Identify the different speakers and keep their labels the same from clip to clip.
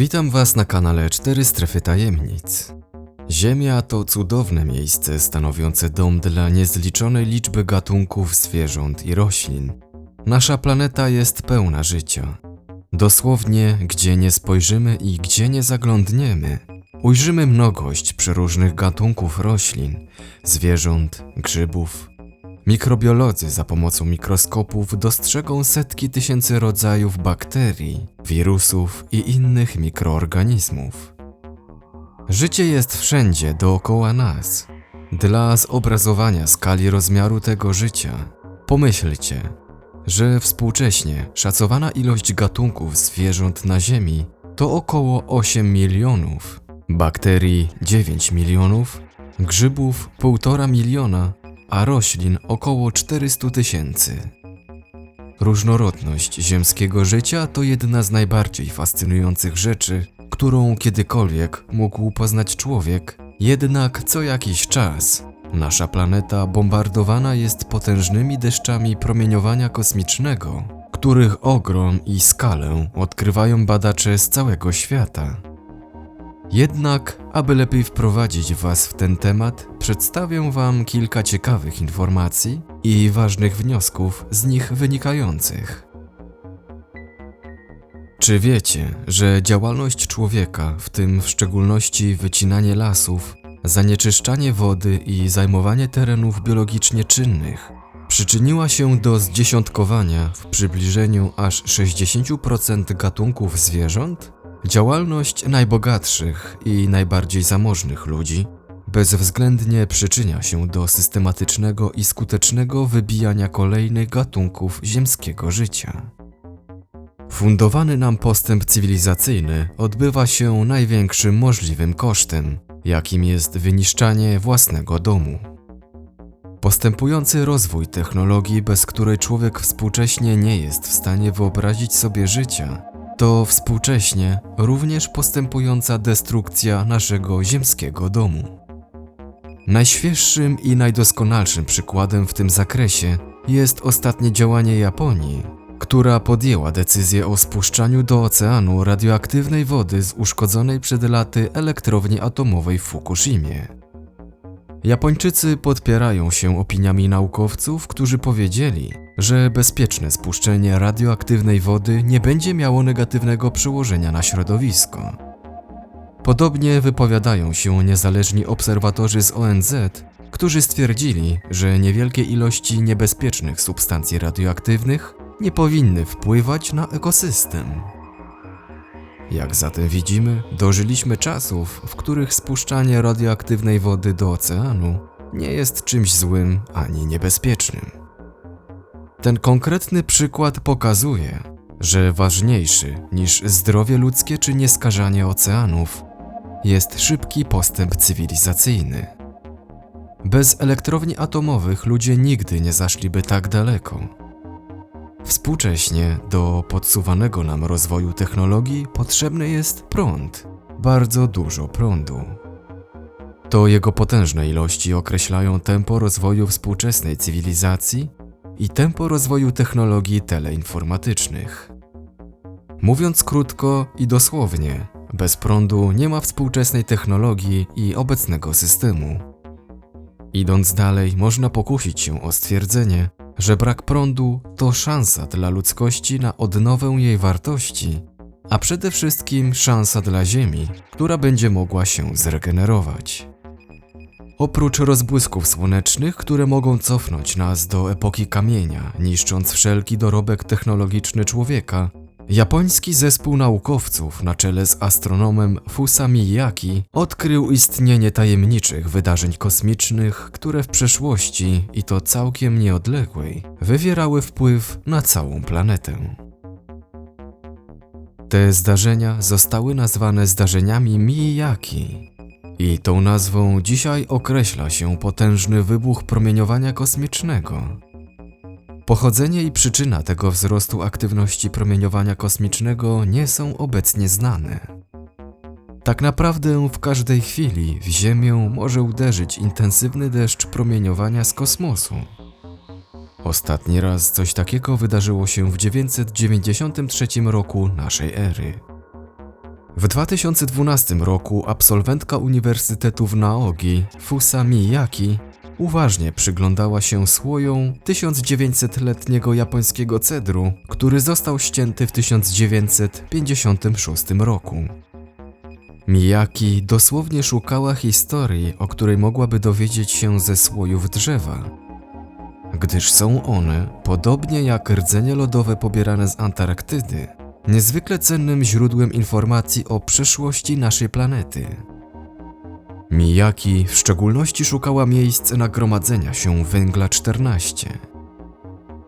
Speaker 1: Witam Was na kanale 4 Strefy Tajemnic. Ziemia to cudowne miejsce stanowiące dom dla niezliczonej liczby gatunków zwierząt i roślin. Nasza planeta jest pełna życia. Dosłownie, gdzie nie spojrzymy i gdzie nie zaglądniemy, ujrzymy mnogość przeróżnych gatunków roślin, zwierząt, grzybów. Mikrobiolodzy za pomocą mikroskopów dostrzegą setki tysięcy rodzajów bakterii, wirusów i innych mikroorganizmów. Życie jest wszędzie dookoła nas. Dla zobrazowania skali rozmiaru tego życia, pomyślcie, że współcześnie szacowana ilość gatunków zwierząt na Ziemi to około 8 milionów, bakterii 9 milionów, grzybów 1,5 miliona, a roślin około 400 tysięcy. Różnorodność ziemskiego życia to jedna z najbardziej fascynujących rzeczy, którą kiedykolwiek mógł poznać człowiek, jednak co jakiś czas nasza planeta bombardowana jest potężnymi deszczami promieniowania kosmicznego, których ogrom i skalę odkrywają badacze z całego świata. Jednak, aby lepiej wprowadzić Was w ten temat, przedstawię Wam kilka ciekawych informacji i ważnych wniosków z nich wynikających. Czy wiecie, że działalność człowieka, w tym w szczególności wycinanie lasów, zanieczyszczanie wody i zajmowanie terenów biologicznie czynnych, przyczyniła się do zdziesiątkowania w przybliżeniu aż 60% gatunków zwierząt? Działalność najbogatszych i najbardziej zamożnych ludzi bezwzględnie przyczynia się do systematycznego i skutecznego wybijania kolejnych gatunków ziemskiego życia. Fundowany nam postęp cywilizacyjny odbywa się największym możliwym kosztem, jakim jest wyniszczanie własnego domu. Postępujący rozwój technologii, bez której człowiek współcześnie nie jest w stanie wyobrazić sobie życia, to współcześnie również postępująca destrukcja naszego ziemskiego domu. Najświeższym i najdoskonalszym przykładem w tym zakresie jest ostatnie działanie Japonii, która podjęła decyzję o spuszczaniu do oceanu radioaktywnej wody z uszkodzonej przed laty elektrowni atomowej w Fukushimie. Japończycy podpierają się opiniami naukowców, którzy powiedzieli, że bezpieczne spuszczenie radioaktywnej wody nie będzie miało negatywnego przełożenia na środowisko. Podobnie wypowiadają się niezależni obserwatorzy z ONZ, którzy stwierdzili, że niewielkie ilości niebezpiecznych substancji radioaktywnych nie powinny wpływać na ekosystem. Jak zatem widzimy, dożyliśmy czasów, w których spuszczanie radioaktywnej wody do oceanu nie jest czymś złym ani niebezpiecznym. Ten konkretny przykład pokazuje, że ważniejszy niż zdrowie ludzkie czy nieskażanie oceanów jest szybki postęp cywilizacyjny. Bez elektrowni atomowych ludzie nigdy nie zaszliby tak daleko. Współcześnie do podsuwanego nam rozwoju technologii potrzebny jest prąd, bardzo dużo prądu. To jego potężne ilości określają tempo rozwoju współczesnej cywilizacji i tempo rozwoju technologii teleinformatycznych. Mówiąc krótko i dosłownie, bez prądu nie ma współczesnej technologii i obecnego systemu. Idąc dalej, można pokusić się o stwierdzenie, że brak prądu to szansa dla ludzkości na odnowę jej wartości, a przede wszystkim szansa dla Ziemi, która będzie mogła się zregenerować. Oprócz rozbłysków słonecznych, które mogą cofnąć nas do epoki kamienia, niszcząc wszelki dorobek technologiczny człowieka, japoński zespół naukowców na czele z astronomem Fusa Miyaki odkrył istnienie tajemniczych wydarzeń kosmicznych, które w przeszłości, i to całkiem nieodległej, wywierały wpływ na całą planetę. Te zdarzenia zostały nazwane zdarzeniami Miyaki, i tą nazwą dzisiaj określa się potężny wybuch promieniowania kosmicznego. Pochodzenie i przyczyna tego wzrostu aktywności promieniowania kosmicznego nie są obecnie znane. Tak naprawdę w każdej chwili w Ziemię może uderzyć intensywny deszcz promieniowania z kosmosu. Ostatni raz coś takiego wydarzyło się w 993 roku naszej ery. W 2012 roku absolwentka Uniwersytetu w Naogi, Fusa Miyaki, uważnie przyglądała się słojom 1900-letniego japońskiego cedru, który został ścięty w 1956 roku. Miyaki dosłownie szukała historii, o której mogłaby dowiedzieć się ze słojów drzewa. Gdyż są one, podobnie jak rdzenie lodowe pobierane z Antarktydy, niezwykle cennym źródłem informacji o przyszłości naszej planety. Miyaki w szczególności szukała miejsc nagromadzenia się węgla 14.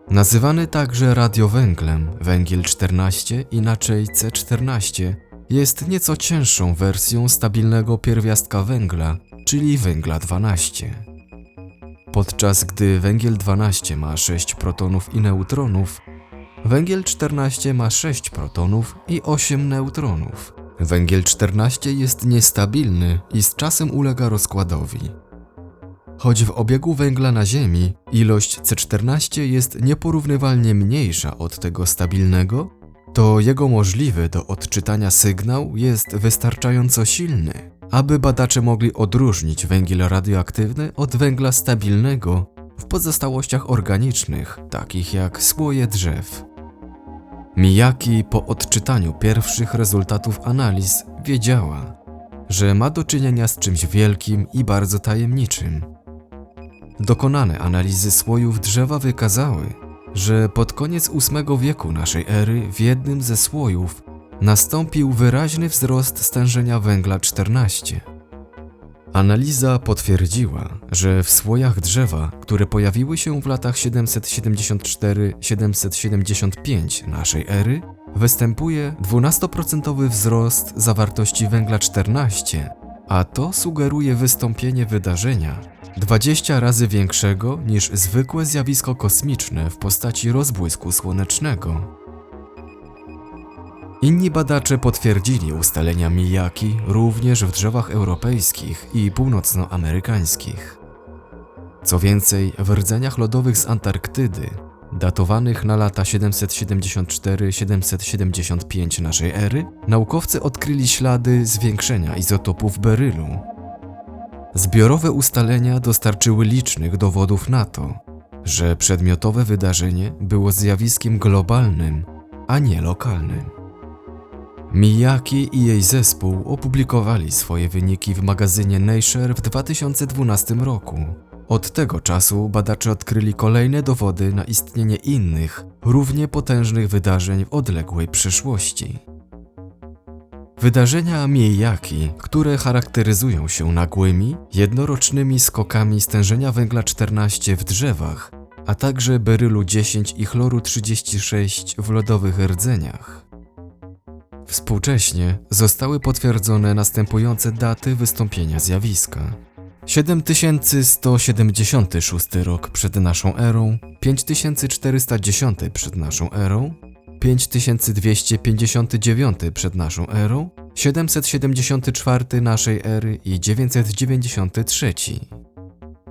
Speaker 1: Nazywany także radiowęglem, węgiel 14, inaczej C14, jest nieco cięższą wersją stabilnego pierwiastka węgla, czyli węgla 12. Podczas gdy węgiel 12 ma 6 protonów i neutronów, węgiel 14 ma 6 protonów i 8 neutronów. Węgiel 14 jest niestabilny i z czasem ulega rozkładowi. Choć w obiegu węgla na Ziemi ilość C14 jest nieporównywalnie mniejsza od tego stabilnego, to jego możliwy do odczytania sygnał jest wystarczająco silny, aby badacze mogli odróżnić węgiel radioaktywny od węgla stabilnego w pozostałościach organicznych, takich jak słoje drzew. Miyaki po odczytaniu pierwszych rezultatów analiz wiedziała, że ma do czynienia z czymś wielkim i bardzo tajemniczym. Dokonane analizy słojów drzewa wykazały, że pod koniec VIII wieku naszej ery w jednym ze słojów nastąpił wyraźny wzrost stężenia węgla 14. Analiza potwierdziła, że w słojach drzewa, które pojawiły się w latach 774-775 naszej ery, występuje 12% wzrost zawartości węgla 14, a to sugeruje wystąpienie wydarzenia 20 razy większego niż zwykłe zjawisko kosmiczne w postaci rozbłysku słonecznego. Inni badacze potwierdzili ustalenia Miyaki również w drzewach europejskich i północnoamerykańskich. Co więcej, w rdzeniach lodowych z Antarktydy, datowanych na lata 774-775 naszej ery, naukowcy odkryli ślady zwiększenia izotopów berylu. Zbiorowe ustalenia dostarczyły licznych dowodów na to, że przedmiotowe wydarzenie było zjawiskiem globalnym, a nie lokalnym. Miyaki i jej zespół opublikowali swoje wyniki w magazynie Nature w 2012 roku. Od tego czasu badacze odkryli kolejne dowody na istnienie innych, równie potężnych wydarzeń w odległej przyszłości. Wydarzenia Miyaki, które charakteryzują się nagłymi, jednorocznymi skokami stężenia węgla 14 w drzewach, a także berylu 10 i chloru 36 w lodowych rdzeniach. Współcześnie zostały potwierdzone następujące daty wystąpienia zjawiska. 7176 rok przed naszą erą, 5410 przed naszą erą, 5259 przed naszą erą, 774 naszej ery i 993.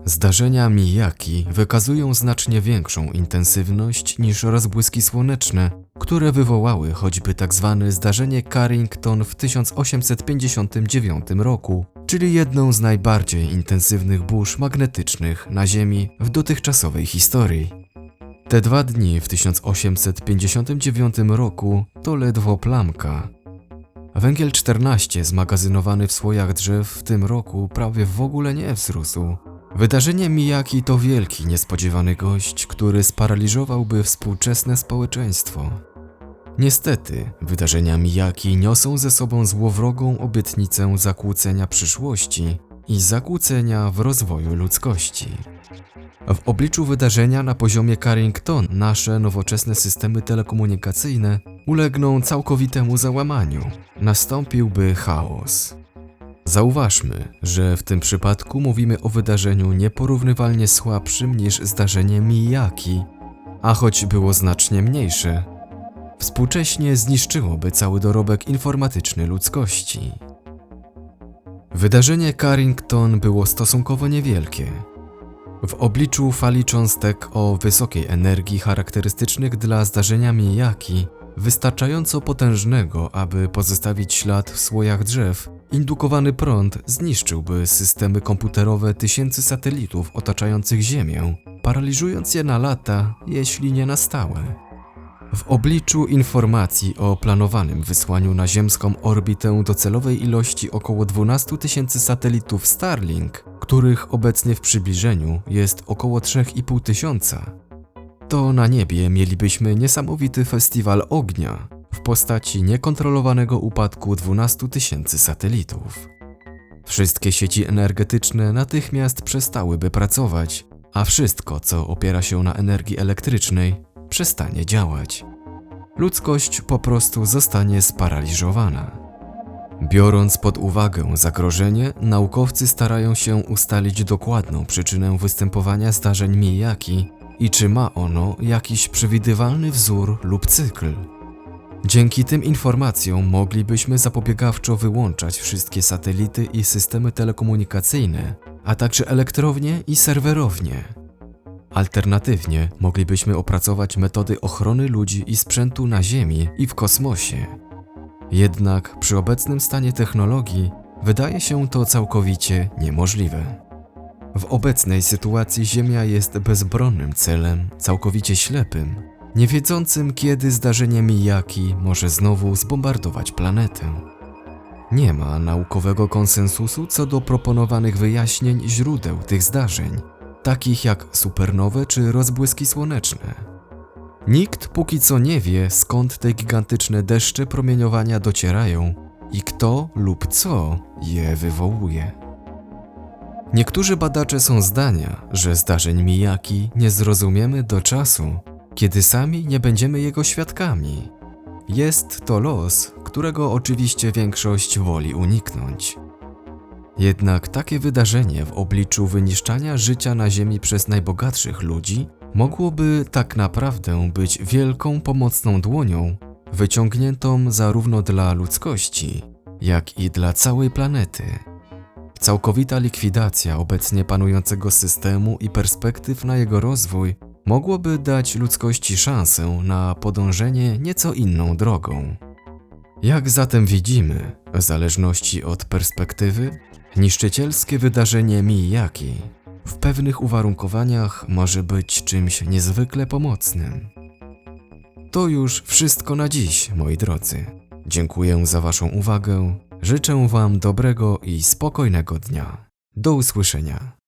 Speaker 1: Zdarzenia Miyaki wykazują znacznie większą intensywność niż rozbłyski słoneczne, które wywołały choćby tzw. Tak zdarzenie Carrington w 1859 roku, czyli jedną z najbardziej intensywnych burz magnetycznych na Ziemi w dotychczasowej historii. Te dwa dni w 1859 roku to ledwo plamka. Węgiel 14 zmagazynowany w słojach drzew w tym roku prawie w ogóle nie wzrósł. Wydarzenie Miyaki to wielki, niespodziewany gość, który sparaliżowałby współczesne społeczeństwo. Niestety, wydarzenia Miyaki niosą ze sobą złowrogą obietnicę zakłócenia przyszłości i zakłócenia w rozwoju ludzkości. W obliczu wydarzenia na poziomie Carrington nasze nowoczesne systemy telekomunikacyjne ulegną całkowitemu załamaniu. Nastąpiłby chaos. Zauważmy, że w tym przypadku mówimy o wydarzeniu nieporównywalnie słabszym niż zdarzenie Miyaki, a choć było znacznie mniejsze, współcześnie zniszczyłoby cały dorobek informatyczny ludzkości. Wydarzenie Carrington było stosunkowo niewielkie. W obliczu fali cząstek o wysokiej energii charakterystycznych dla zdarzenia Miyaki wystarczająco potężnego, aby pozostawić ślad w słojach drzew, indukowany prąd zniszczyłby systemy komputerowe tysięcy satelitów otaczających Ziemię, paraliżując je na lata, jeśli nie na stałe. W obliczu informacji o planowanym wysłaniu na ziemską orbitę docelowej ilości około 12 tysięcy satelitów Starlink, których obecnie w przybliżeniu jest około 3,5 tysiąca, to na niebie mielibyśmy niesamowity festiwal ognia w postaci niekontrolowanego upadku 12 tysięcy satelitów. Wszystkie sieci energetyczne natychmiast przestałyby pracować, a wszystko, co opiera się na energii elektrycznej, przestanie działać. Ludzkość po prostu zostanie sparaliżowana. Biorąc pod uwagę zagrożenie, naukowcy starają się ustalić dokładną przyczynę występowania zdarzeń Miyaki i czy ma ono jakiś przewidywalny wzór lub cykl. Dzięki tym informacjom moglibyśmy zapobiegawczo wyłączać wszystkie satelity i systemy telekomunikacyjne, a także elektrownie i serwerownie. Alternatywnie moglibyśmy opracować metody ochrony ludzi i sprzętu na Ziemi i w kosmosie. Jednak przy obecnym stanie technologii wydaje się to całkowicie niemożliwe. W obecnej sytuacji Ziemia jest bezbronnym celem, całkowicie ślepym, nie wiedzącym kiedy zdarzenie Miyaki może znowu zbombardować planetę. Nie ma naukowego konsensusu co do proponowanych wyjaśnień źródeł tych zdarzeń, takich jak supernowe czy rozbłyski słoneczne. Nikt póki co nie wie, skąd te gigantyczne deszcze promieniowania docierają i kto lub co je wywołuje. Niektórzy badacze są zdania, że zdarzeń Miyaki nie zrozumiemy do czasu, kiedy sami nie będziemy jego świadkami. Jest to los, którego oczywiście większość woli uniknąć. Jednak takie wydarzenie w obliczu wyniszczania życia na Ziemi przez najbogatszych ludzi mogłoby tak naprawdę być wielką pomocną dłonią, wyciągniętą zarówno dla ludzkości, jak i dla całej planety. Całkowita likwidacja obecnie panującego systemu i perspektyw na jego rozwój mogłoby dać ludzkości szansę na podążenie nieco inną drogą. Jak zatem widzimy, w zależności od perspektywy, niszczycielskie wydarzenie Miyaki w pewnych uwarunkowaniach może być czymś niezwykle pomocnym. To już wszystko na dziś, moi drodzy. Dziękuję za Waszą uwagę. Życzę Wam dobrego i spokojnego dnia. Do usłyszenia.